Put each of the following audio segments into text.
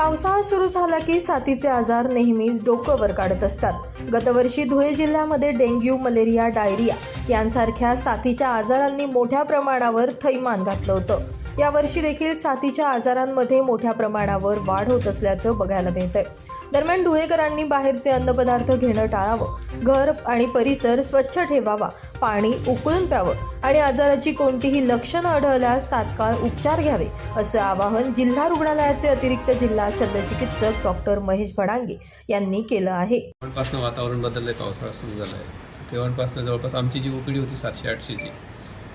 पावसाळा सुरू झाला की साथीचे आजार नेहमीच डोकं वर काढत असतात. गतवर्षी धुळे जिल्ह्यामध्ये डेंग्यू मलेरिया डायरिया यांसारख्या साथीच्या आजारांनी मोठ्या प्रमाणावर थैमान घातलं होतं. यावर्षी देखील साथीच्या आजारांमध्ये मोठ्या प्रमाणावर वाढ होत असल्याचं बघायला मिळतंय. दरम्यान धुळेकरांनी बाहेरचे अन्नपदार्थ घेणं टाळावं. घर आणि परिसर स्वच्छ ठेवावा पाणी उकळून प्यावं आणि आजाराची कोणतीही लक्षणं आढळल्यास तात्काळ उपचार घ्यावे असं आवाहन जिल्हा रुग्णालयाचे अतिरिक्त जिल्हा शल्यचिकित्सक डॉक्टर महेश भडांगे यांनी केलं आहे. वातावरण बदललंय पावसाळा सुरू झाला आहे तेव्हापासून जवळपास आमची जी ओपीडी होती सातशे आठशेची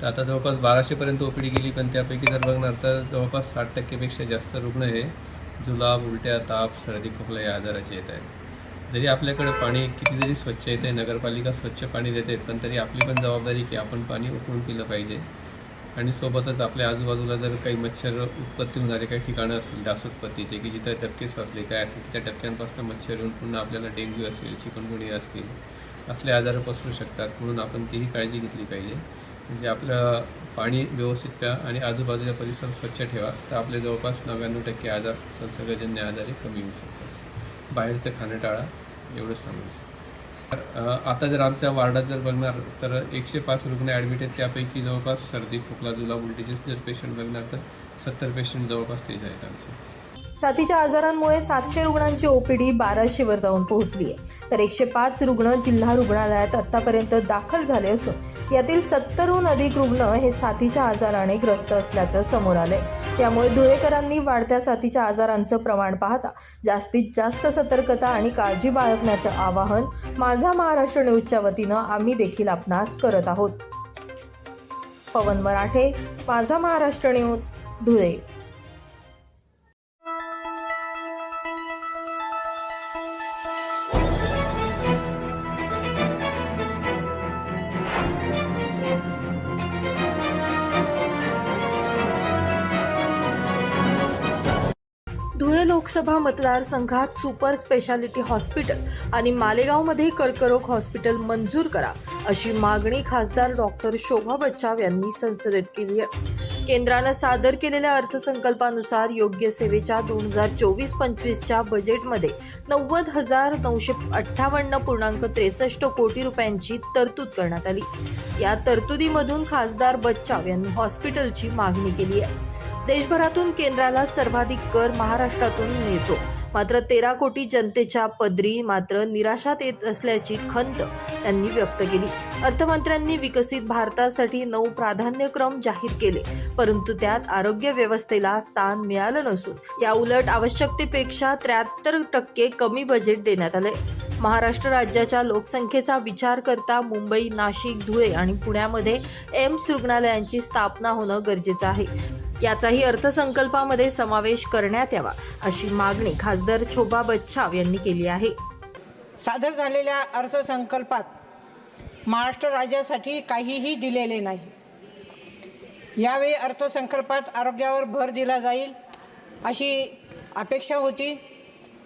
तर आता जवळपास बाराशेपर्यंत ओपीडी गेली पण त्यापैकी जर बघणार तर जवळपास साठ टक्केपेक्षा जास्त रुग्ण हे जुलाब उलट्या ताप सर्दी खोकला या आजाराचे येत आहेत. जरी आपल्याकडे पाणी किती जरी स्वच्छ येते नगरपालिका स्वच्छ पाणी देते पण तरी आपली पण जबाबदारी की आपण पाणी उकळून पिलं पाहिजे. आणि सोबतच आपल्या आजूबाजूला जर काही मच्छर उत्पत्ती होणारे काही ठिकाणं असतील डास उत्पत्तीचे की जिथं टप्के असले काय असतील त्या टप्प्यांपासून मच्छर येऊन पुन्हा आपल्याला डेंग्यू असेल चिकनगुनिया असतील असले आजार पसरू शकतात म्हणून आपण तीही काळजी घेतली पाहिजे. म्हणजे आपलं पाणी व्यवस्थित प्या आणि आजूबाजूचा परिसर स्वच्छ ठेवा. तर आपले जवळपास नव्याण्णव टक्के आजार संसर्गजन्य आजार कमी होऊ शकतात. बाहेरचं खाणं टाळा एवढंच सांगू तर, आता जर आमच्या वार्डात जर बघणार तर एकशे पाच रुग्ण ॲडमिट आहेत. त्यापैकी जवळपास सर्दी खोकला जुलाब उलटीचे जर पेशंट बघणार तर सत्तर पेशंट जवळपास तेच आहेत आमचे. साथीच्या आजारांमुळे सातशे रुग्णांची ओपीडी बाराशेवर जाऊन पोहोचली आहे. तर एकशे पाच रुग्ण जिल्हा रुग्णालयात आतापर्यंत दाखल झाले असून यातील सत्तरहून अधिक रुग्ण हे साथीच्या आजाराने ग्रस्त असल्याचं समोर आलंय. त्यामुळे धुळेकरांनी वाढत्या साथीच्या आजारांचं प्रमाण पाहता जास्तीत जास्त सतर्कता आणि काळजी बाळगण्याचं आवाहन माझा महाराष्ट्र न्यूजच्या वतीनं आम्ही देखील आपणास करत आहोत. पवन मराठे माझा महाराष्ट्र न्यूज धुळे. लोकसभा मतदारसंघात सुपर स्पेशालिटी हॉस्पिटल आणि मालेगावमध्ये कर्करोग हॉस्पिटल मंजूर करा अशी मागणी खासदार डॉक्टर शोभा बच्चाव यांनी संसदेत केली आहे. केंद्रानं सादर केलेल्या अर्थसंकल्पानुसार योग्य सेवेच्या दोन हजार चोवीस पंचवीसच्या बजेटमध्ये नव्वद हजार नऊशे अठ्ठावन्न पूर्णांक त्रेसष्ट कोटी रुपयांची तरतूद करण्यात आली. या तरतुदीमधून खासदार बच्चाव यांनी हॉस्पिटलची मागणी केली आहे. देशभरातून केंद्राला सर्वाधिक कर महाराष्ट्रातून मिळतो. मात्र तेरा कोटी जनतेच्या पदरी मात्र निराशात येत असल्याची खंत त्यांनी व्यक्त केली. अर्थमंत्र्यांनी विकसित भारतासाठी नऊ प्राधान्यक्रम जाहीर केले. परंतु त्यात आरोग्य व्यवस्थेला स्थान मिळालं नसून या उलट आवश्यकतेपेक्षा त्र्याहत्तर टक्के कमी बजेट देण्यात आले महाराष्ट्र राज्याच्या लोकसंख्येचा विचार करता मुंबई नाशिक धुळे आणि पुण्यामध्ये एम्स रुग्णालयांची स्थापना होणं गरजेचं आहे. याचाही अर्थसंकल्पामध्ये समावेश करण्यात यावा अशी मागणी खासदार शोभा बच्छाव यांनी केली आहे. सादर झालेल्या अर्थसंकल्पात महाराष्ट्र राज्यासाठी काहीही दिलेले नाही. यावेळी अर्थसंकल्पात आरोग्यावर भर दिला जाईल अशी अपेक्षा होती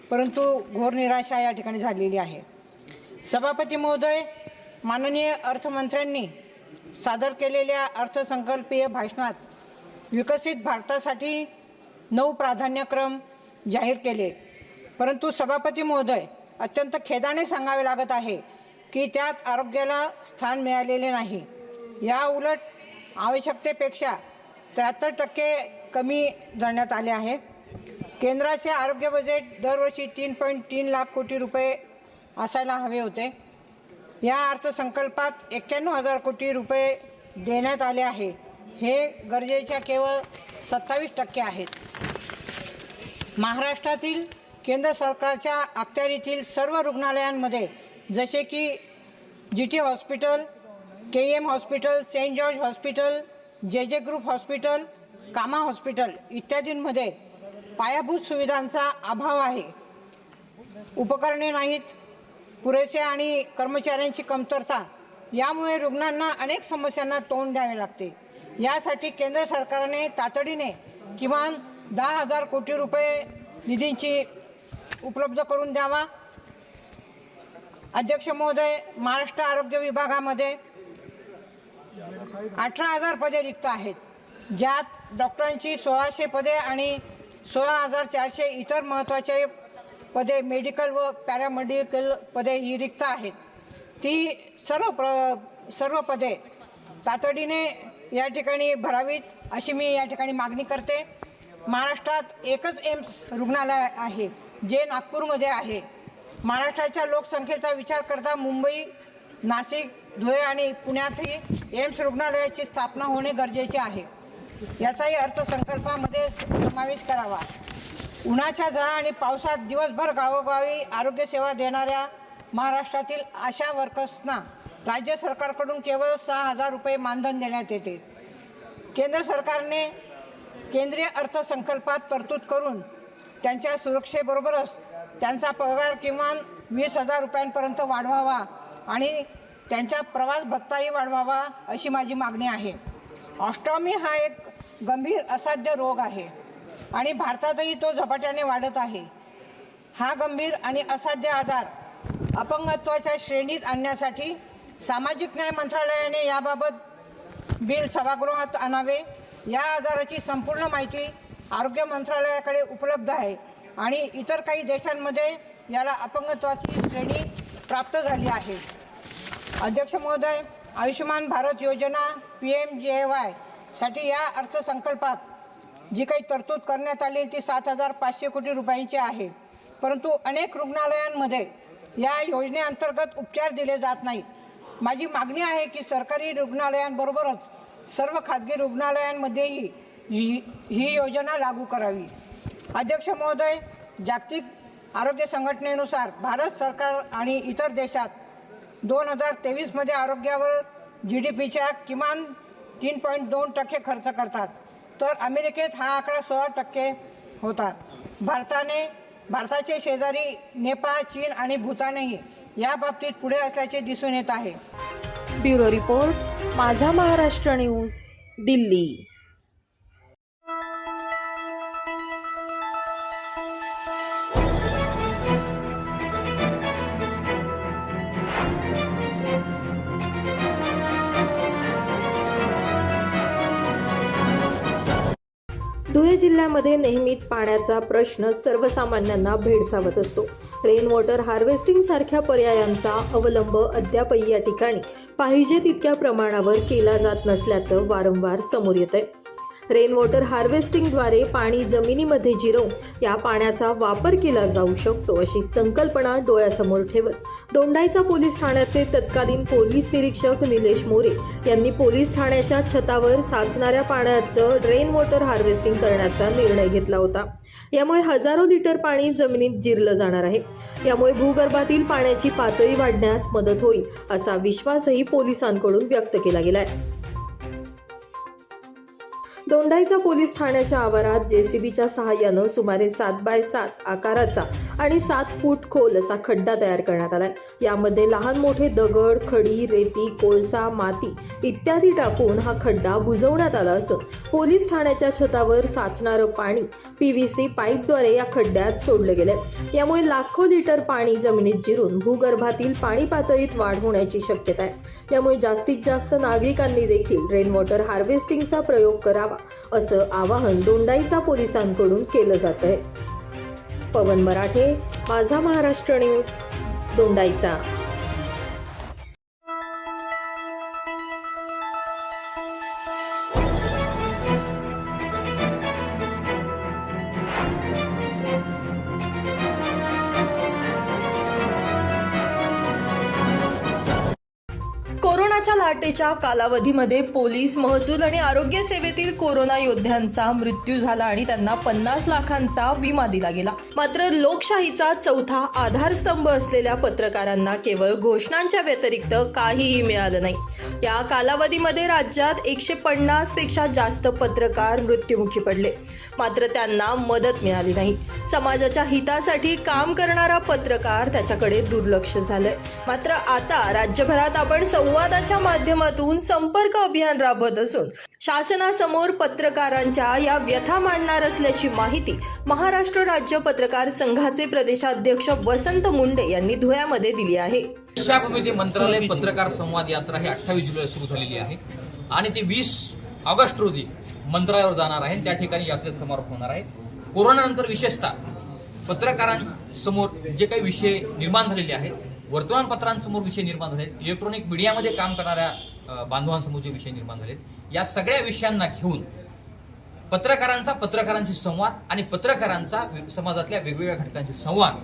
परंतु घोर निराशा या ठिकाणी झालेली आहे. सभापती महोदय माननीय अर्थमंत्र्यांनी सादर केलेल्या अर्थसंकल्पीय भाषणात विकसित भारतासाठी नऊ प्राधान्यक्रम जाहीर केले. परंतु सभापती महोदय अत्यंत खेदाने सांगावे लागत आहे की त्यात आरोग्याला स्थान मिळालेले नाही. या उलट आवश्यकतेपेक्षा त्र्याहत्तर टक्के कमी धरण्यात आले आहे. केंद्राचे आरोग्य बजेट दरवर्षी तीन पॉईंट तीन लाख कोटी रुपये असायला हवे होते. या अर्थसंकल्पात एक्क्याण्णव हजार कोटी रुपये देण्यात आले आहे. हे गरजेच्या केवळ सत्तावीस टक्के आहेत. महाराष्ट्रातील केंद्र सरकारच्या अखत्यारीतील सर्व रुग्णालयांमध्ये जसे की G T hospital K M hospital Saint George hospital J J group hospital कामा हॉस्पिटल इत्यादींमध्ये पायाभूत सुविधांचा अभाव आहे. उपकरणे नाहीत पुरेसे आणि कर्मचाऱ्यांची कमतरता यामुळे रुग्णांना अनेक समस्यांना तोंड द्यावे लागते. यासाठी केंद्र सरकारने तातडीने किमान दहा हजार कोटी रुपये निधींची उपलब्ध करून द्यावा. अध्यक्ष महोदय महाराष्ट्र आरोग्य विभागामध्ये अठरा हजार पदे रिक्त आहेत ज्यात डॉक्टरांची सोळाशे पदे आणि सोळा हजार चारशे इतर महत्त्वाचे पदे मेडिकल व पॅरामेडिकल पदे ही रिक्त आहेत. ती सर्व प्र सर्व पदे तातडीने या ठिकाणी भरावीत अशी मी या ठिकाणी मागणी करते. महाराष्ट्रात एकच एम्स रुग्णालय आहे जे नागपूरमध्ये आहे. महाराष्ट्राच्या लोकसंख्येचा विचार करता मुंबई नाशिक धुळे आणि पुण्यातही एम्स रुग्णालयाची स्थापना होणे गरजेचे आहे. याचाही अर्थसंकल्पामध्ये समावेश करावा. उन्हाच्या झळा आणि पावसात दिवसभर गावोगावी आरोग्यसेवा देणाऱ्या महाराष्ट्रातील आशा वर्कर्सना राज्य सरकारकडून केवळ सहा हजार रुपये मानधन देण्यात येते. केंद्र सरकारने केंद्रीय अर्थसंकल्पात तरतूद करून त्यांच्या सुरक्षेबरोबरच त्यांचा पगार किमान वीस हजार रुपयांपर्यंत वाढवावा आणि त्यांचा प्रवास भत्ताही वाढवावा अशी माझी मागणी आहे. ऑस्ट्रॉमी हा एक गंभीर असाध्य रोग आहे आणि भारतातही तो झपाट्याने वाढत आहे. हा गंभीर आणि असाध्य आजार अपंगत्वाच्या श्रेणीत आणण्यासाठी सामाजिक न्याय मंत्रालयाने याबाबत बिल सभागृहात आणावे. या आजाराची संपूर्ण माहिती आरोग्य मंत्रालयाकडे उपलब्ध आहे आणि इतर काही देशांमध्ये याला अपंगत्वाची श्रेणी प्राप्त झाली आहे. अध्यक्ष महोदय आयुष्यमान भारत योजना पी एम जे वायसाठी या अर्थसंकल्पात जी काही तरतूद करण्यात आली ती सात हजार पाचशे कोटी रुपयांची आहे. परंतु अनेक रुग्णालयांमध्ये या योजनेअंतर्गत उपचार दिले जात नाहीत. माझी मागणी आहे की सरकारी रुग्णालयांबरोबरच सर्व खाजगी रुग्णालयांमध्येही ही ही योजना लागू करावी. अध्यक्ष महोदय जागतिक आरोग्य संघटनेनुसार भारत सरकार आणि इतर देशात दोन हजार तेवीसमध्ये आरोग्यावर जी डी पीच्या किमान तीन पॉईंट दोन टक्के खर्च करतात. तर अमेरिकेत हा आकडा सोळा टक्के होता. भारताने भारताचे शेजारी नेपाळ चीन आणि भूतानही या बाबतीत पुढे असल्याचे दिसून येत आहे. ब्युरो रिपोर्ट माझा महाराष्ट्र न्यूज दिल्ली. जिल्ह्यामध्ये नेहमीच पाण्याचा प्रश्न सर्वसामान्यांना भेडसावत असतो. रेन वॉटर हार्वेस्टिंग सारख्या पर्यायांचा अवलंब अद्यापही या ठिकाणी पाहिजे तितक्या प्रमाणावर केला जात नसल्याचं वारंवार समोर येत आहे रेन वॉटर हार्वेस्टिंगद्वारे पाणी जमिनीमध्ये जिरवून या पाण्याचा वापर केला जाऊ शकतो अशी संकल्पना डोळ्यासमोर ठेवत दोंडाईचा पोलीस ठाण्याचे तत्कालीन पोलीस निरीक्षक निलेश मोरे यांनी पोलीस ठाण्याच्या छतावर साचणाऱ्या पाण्याचं रेन वॉटर हार्वेस्टिंग करण्याचा निर्णय घेतला होता. यामुळे हजारो लिटर पाणी जमिनीत जिरलं जाणार आहे. यामुळे भूगर्भातील पाण्याची पातळी वाढण्यास मदत होईल असा विश्वासही पोलिसांकडून व्यक्त केला गेलाय. दोंडाईचा पोलीस ठाण्याच्या आवारात जेसीबीच्या सहाय्यानं सुमारे सात बाय सात आकाराचा आणि सात फूट खोल असा खड्डा तयार करण्यात आलाय. यामध्ये लहान मोठे दगड खडी रेती कोळसा माती इत्यादी टाकून हा खड्डा बुजवण्यात आला असून पोलीस ठाण्याच्या छतावर साचणारं पाणी पीव्हीसी पाईपद्वारे या खड्ड्यात सोडलं गेलंय. यामुळे लाखो लिटर पाणी जमिनीत जिरून भूगर्भातील पाणी पातळीत वाढ होण्याची शक्यता आहे. यामुळे जास्तीत जास्त नागरिकांनी देखील रेन वॉटर हार्वेस्टिंगचा प्रयोग करावा. असं आवाहन दोंडाईचा पोलिसांकडून केलं जात आहे पवन मराठे माझा महाराष्ट्र न्यूज दोंडाईचा. कोरोनाच्या कालावधीमध्ये पोलीस महसूल आणि आरोग्य सेवेतील कोरोना योद्ध्यांचा मृत्यू झाला आणि त्यांना पन्नास लाखांचा विमा दिला गेला. मात्र लोकशाहीचा चौथा आधारस्तंभ असलेल्या पत्रकारांना केवळ घोषणांच्या व्यतिरिक्त काहीही मिळालं नाही. या कालावधीमध्ये राज्यात एकशे पन्नासपेक्षा जास्त पत्रकार मृत्युमुखी पडले. मात्र त्यांना मदत मिळाली नाही. समाजाच्या हितासाठी काम करणारा पत्रकार त्याच्याकडे दुर्लक्ष झालंय. मात्र आता राज्यभरात आपण संवादाच्या माध्यमातून संपर्क अभियान राबवत असून शासनासमोर पत्रकारांच्या या व्यथा मांडणार असल्याची माहिती महाराष्ट्र राज्य पत्रकार संघाचे प्रदेशाध्यक्ष वसंत मुंडे यांनी धुळ्यामध्ये दिली आहे. मंत्रालय पत्रकार संवाद यात्रा ही अठ्ठावीस जुलै सुरू झालेली आहे. आणि ती वीस ऑगस्ट रोजी मंत्रालयावर जाणार आहे. त्या ठिकाणी यात्रेत समारोप होणार आहे. कोरोनानंतर विशेषतः पत्रकारांसमोर जे काही विषय निर्माण झालेले आहेत वर्तमानपत्रांसमोर विषय निर्माण झाले आहेत इलेक्ट्रॉनिक मीडियामध्ये काम करणाऱ्या बांधवांसमोर जे विषय निर्माण झालेत या सगळ्या विषयांना घेऊन पत्रकारांचा पत्रकारांशी संवाद आणि पत्रकारांचा समाजातल्या वेगवेगळ्या घटकांशी संवाद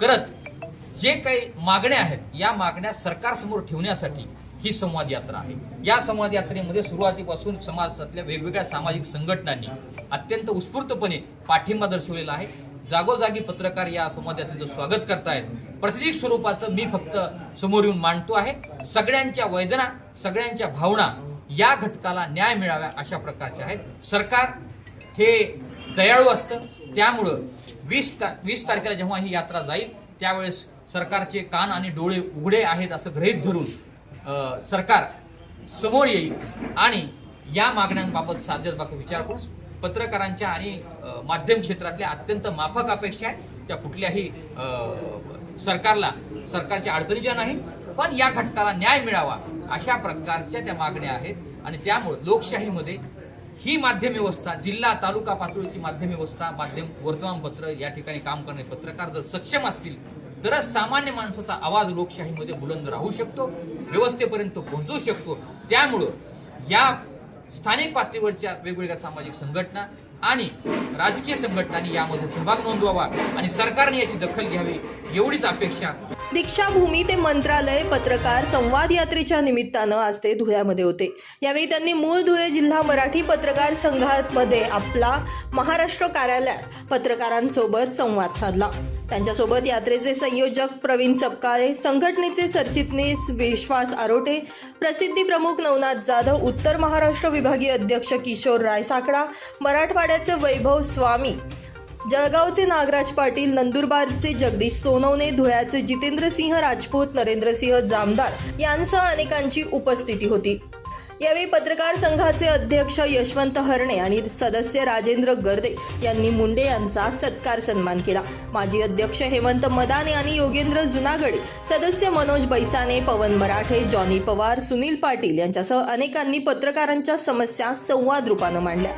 करत जे काही मागण्या आहेत या मागण्या सरकारसमोर ठेवण्यासाठी ही संवाद यात्रा आहे. या संवाद यात्रेमध्ये सुरुवातीपासून समाजातल्या वेगवेगळ्या सामाजिक संघटनांनी अत्यंत उत्स्फूर्तपणे पाठिंबा दर्शवलेला आहे. जागोजागी पत्रकार या संवाद यात्रेचं स्वागत करतायत. प्रतिनिधी स्वरूपाचं मी फक्त समोर येऊन मांडतो आहे. सगळ्यांच्या वेदना सगळ्यांच्या भावना या घटकाला न्याय मिळाव्या अशा प्रकारच्या आहेत. सरकार हे दयाळू असतं. त्यामुळं वीस ता वीस तारखेला जेव्हा ही यात्रा जाईल त्यावेळेस सरकारचे कान आणि डोळे उघडे आहेत असं गृहीत धरून सरकार समोर येईल आणि या मागण्यांबाबत साध्यबाबत विचार करू. पत्रकारांच्या आणि माध्यम क्षेत्रातल्या अत्यंत माफक अपेक्षा आहेत. त्या कुठल्याही सरकारला सरकारच्या अडचणी ज्या नाही पण या घटकाला न्याय मिळावा अशा प्रकारच्या त्या मागण्या आहेत. आणि त्यामुळे लोकशाहीमध्ये ही माध्यम व्यवस्था जिल्हा तालुका पातळीची माध्यम व्यवस्था माध्यम वर्तमानपत्र या ठिकाणी काम करणारे पत्रकार जर सक्षम असतील तरच सामान्य माणसाचा आवाज लोकशाहीमध्ये बुलंद राहू शकतो व्यवस्थेपर्यंत पोहोचू शकतो. त्यामुळं या स्थानिक पातळीवरच्या वेगवेगळ्या सामाजिक संघटना आणि राजकीय संघटनांनी यामध्ये सहभाग नोंदवावा आणि सरकारने याची दखल घ्यावी एवढीच अपेक्षा दीक्षाभूमी ते मंत्रालय पत्रकार संवाद यात्रेच्या निमित्तानं आज ते धुळ्यामध्ये होते. यावेळी त्यांनी मूळ धुळे जिल्हा मराठी पत्रकार संघामध्ये आपला महाराष्ट्र कार्यालयात पत्रकारांसोबत संवाद साधला. त्यांच्यासोबत यात्रेचे संयोजक प्रवीण सपकाळे संघटनेचे सरचिटणीस विश्वास आरोटे प्रसिद्धी प्रमुख नवनाथ जाधव उत्तर महाराष्ट्र विभागीय अध्यक्ष किशोर रायसाकडा मराठवाड्याचे वैभव स्वामी जळगावचे नागराज पाटील नंदुरबारचे जगदीश सोनवणे धुळ्याचे जितेंद्र सिंह राजपूत नरेंद्रसिंह जामदार यांसह अनेकांची उपस्थिती होती. यावेळी पत्रकार संघाचे अध्यक्ष यशवंत हरणे आणि सदस्य राजेंद्र गर्दे यांनी मुंडे यांचा सत्कार सन्मान केला. माजी अध्यक्ष हेमंत मदाने आणि योगेंद्र जुनागडे सदस्य मनोज बैसाने पवन मराठे जॉनी पवार सुनील पाटील यांच्यासह अनेकांनी पत्रकारांच्या समस्या संवाद रूपानं मांडल्या.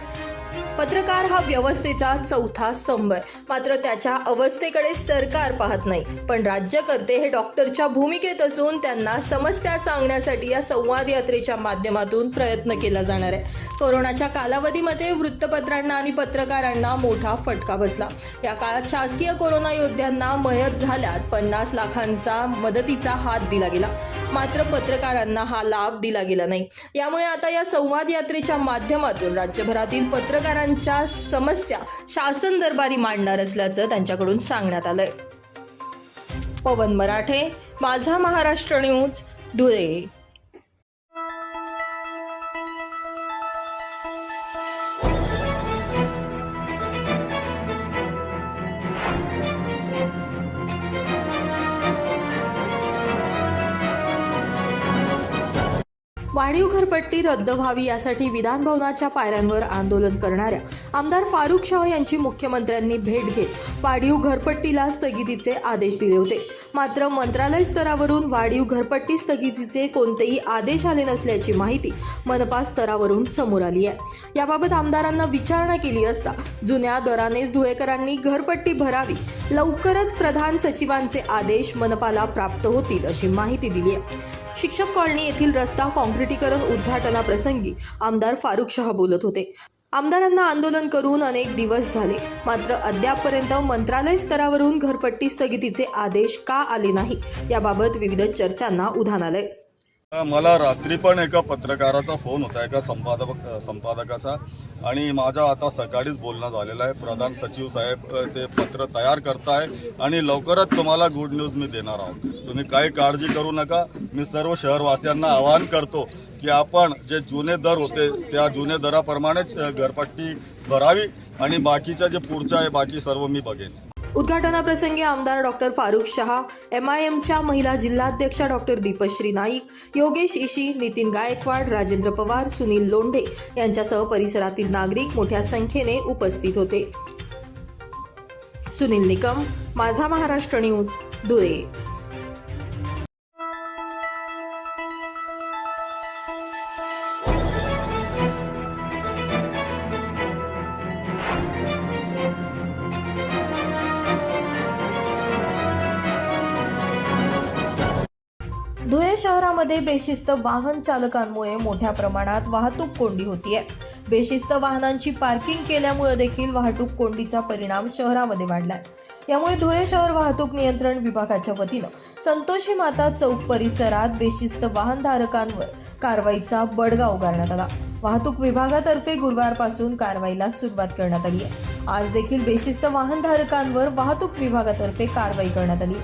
पत्रकार हा व्यवस्थेचा चौथा स्तंभ आहे. मात्र त्याच्या अवस्थेकडे सरकार पाहत नाही. पण राज्यकर्ते हे डॉक्टरच्या भूमिकेत असून त्यांना समस्या सांगण्यासाठी या संवाद यात्रेच्या माध्यमातून प्रयत्न केला जाणार आहे. कोरोनाच्या कालावधीमध्ये वृत्तपत्रांना आणि पत्रकारांना मोठा फटका बसला. या काळात शासकीय कोरोना योद्ध्यांना मयत झाल्यात. पन्नास लाखांचा मदतीचा हात दिला गेला. मात्र पत्रकारांना हा लाभ दिला गेला नाही. यामुळे आता या संवाद यात्रेच्या माध्यमातून राज्यभरातील पत्रकारांच्या समस्या शासन दरबारी मांडणार असल्याचं त्यांच्याकडून सांगण्यात आलंय. पवन मराठे माझा महाराष्ट्र न्यूज धुळे. वाढीव घरपट्टी रद्द व्हावी यासाठी विधान भवनाच्या पायऱ्यांवर आंदोलन करणाऱ्या आमदार फारुख शाह यांची मुख्यमंत्र्यांनी भेट घेत वाढीव घरपट्टीला स्थगितीचे आदेश दिले होते. मात्र मंत्रालय स्तरावरून वाढीव घरपट्टी स्थगितीचे कोणतेही आदेश आले नसल्याची माहिती मनपा स्तरावरून समोर आली आहे. याबाबत आमदारांना विचारणा केली असता जुन्या दरानेच धुळेकरांनी घरपट्टी भरावी लवकरच प्रधान सचिवांचे आदेश मनपाला प्राप्त होतील अशी माहिती दिली आहे. शिक्षक कॉलनी येथील रस्ता काँक्रिटीकरण उद्घाटनाप्रसंगी आमदार फारुख शहा बोलत होते. आमदारांना आंदोलन करून अनेक दिवस झाले मात्र अद्यापपर्यंत मंत्रालय स्तरावरून घरपट्टी स्थगितीचे आदेश का आले नाही याबाबत विविध चर्चांना उधाण आलंय. मला रात्री पण एका पत्रकाराचा फोन होता एका संपादक संपादकाचा. आणि माझा आता सकाळीच बोलणं झालेलं आहे. प्रधान सचिव साहेब ते पत्र तयार करताय आणि लवकरच तुम्हाला गुड न्यूज मी देणार आहोत. तुम्ही काही काळजी करू नका. मी सर्व शहरवासियांना आवाहन करतो की आपण जे जुने दर होते त्या जुने दराप्रमाणेच घरपट्टी भरावी आणि बाकीच्या जे पुढचं आहे बाकी सर्व मी बघेन. उद्घाटनाप्रसंगी आमदार doctor Farukh Shaha M I एमच्या महिला जिल्हाध्यक्षा डॉक्टर दीपश्री नाईक योगेश इशी नितीन गायकवाड राजेंद्र पवार सुनील लोंढे यांच्यासह परिसरातील नागरिक मोठ्या संख्येने उपस्थित होते. सुनील निकम माझा महाराष्ट्र न्यूज धुळे. धुळे शहरामध्ये बेशिस्त वाहन चालकांमुळे मोठ्या प्रमाणात वाहतूक कोंडी होतीये. बेशिस्त वाहनांची पार्किंग केल्यामुळे देखील वाहतूक कोंडीचा परिणाम शहरामध्ये वाढलाय. यामुळे धुळे शहर वाहतूक नियंत्रण विभागाच्या वतीनं संतोषी माता चौक परिसरात बेशिस्त वाहनधारकांवर कारवाईचा बडगा उगारण्यात आला. वाहतूक विभागातर्फे गुरुवारपासून कारवाईला सुरुवात करण्यात आली आहे आज देखील बेशिस्त वाहनधारकांवर वाहतूक विभागातर्फे कारवाई करण्यात आली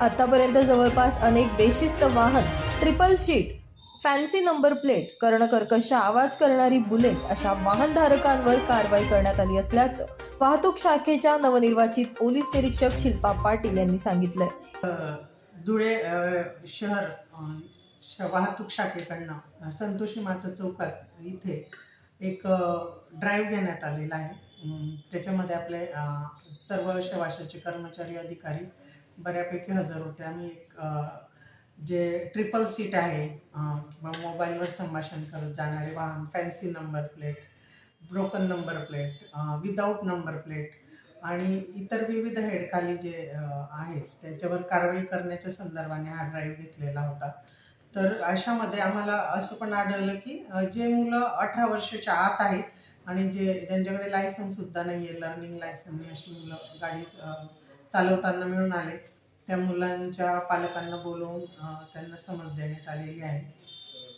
आतापर्यंत जवळपास अनेक बेशिस्त वाहन triple seat fancy number plate कर्णकर्कश आवाज करणारी बुलेट अशा वाहनधारकांवर कारवाई करण्यात आली असल्याचं वाहतूक शाखेच्या नवनिर्वाचित पोलीस निरीक्षक शिल्पा पाटील यांनी सांगितलंय. धुळे शहर श- वाहतूक शाखेकडनं संतोषी माता चौकात इथे एक ड्राईव्ह घेण्यात आलेला आहे. त्याच्यामध्ये आपले सर्व शवाशाचे कर्मचारी अधिकारी बऱ्यापैकी हजर होते. आणि एक जे ट्रिपल सीट आहे किंवा मोबाईलवर संभाषण करत जाणारे वाहन fancy number plate broken number plate without number plate आणि इतर विविध हेडखाली जे आहेत त्याच्यावर कारवाई करण्याच्या संदर्भाने हा ड्राईव्ह घेतलेला होता. तर अशामध्ये आम्हाला असं पण आढळलं की जे मुलं अठरा वर्षाच्या आत आहेत आणि जे ज्यांच्याकडे लायसन्ससुद्धा नाही आहे लर्निंग लायसन्स अशी मुलं गाडी चालवताना मिळून आले. त्या मुलांच्या पालकांना बोलवून त्यांना समज देण्यात आलेली आहे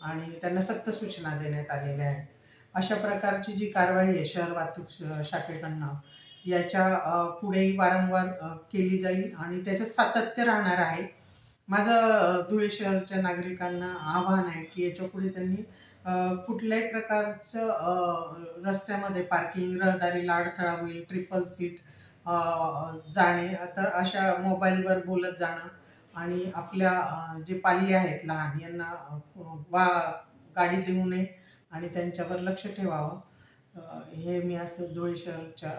आणि त्यांना सक्त सूचना देण्यात आलेल्या आहेत. अशा प्रकारची जी कारवाई आहे शहर वाहतूक शाखेकडनं याच्या पुढेही वारंवार केली जाईल आणि त्याच्यात सातत्य राहणार आहे. माझं धुळे शहरच्या नागरिकांना आव्हान आहे की याच्यापुढे त्यांनी कुठल्याही प्रकारचं रस्त्यामध्ये पार्किंग रहदारीला अडथळा होईल ट्रिपल सीट जाणे तर अशा मोबाईलवर बोलत जाणं आणि आपल्या जे पाल्य आहेत लहान यांना वा गाडी देऊ नये आणि त्यांच्यावर लक्ष ठेवावं. हे मी असं धुळे शहरच्या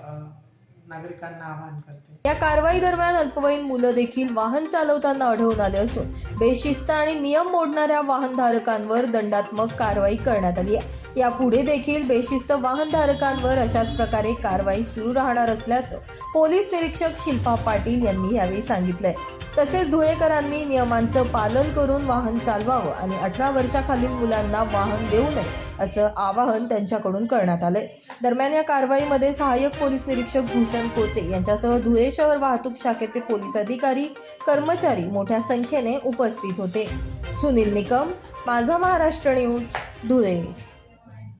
नागरिकांना आवाहन करते. या कारवाई दरम्यान अल्पवयीन मुलं देखील वाहन चालवताना आढळून आले असून बेशिस्त आणि नियम मोडणाऱ्या वाहनधारकांवर दंडात्मक कारवाई करण्यात आली आहे. यापुढे देखील बेशिस्त वाहनधारकांवर अशाच प्रकारे कारवाई सुरू राहणार असल्याचं पोलीस निरीक्षक शिल्पा पाटील यांनी यावेळी सांगितलंय. तसेच धुळेकरांनी नियमांचं पालन करून वाहन चालवावं आणि अठरा वर्षाखालील मुलांना वाहन देऊ नये असं आवाहन त्यांच्याकडून करण्यात आलंय. दरम्यान या कारवाईमध्ये सहाय्यक पोलीस निरीक्षक भूषण कोते यांच्यासह धुळे शहर वाहतूक शाखेचे पोलीस अधिकारी कर्मचारी मोठ्या संख्येने उपस्थित होते. सुनील निकम माझा महाराष्ट्र न्यूज धुळे.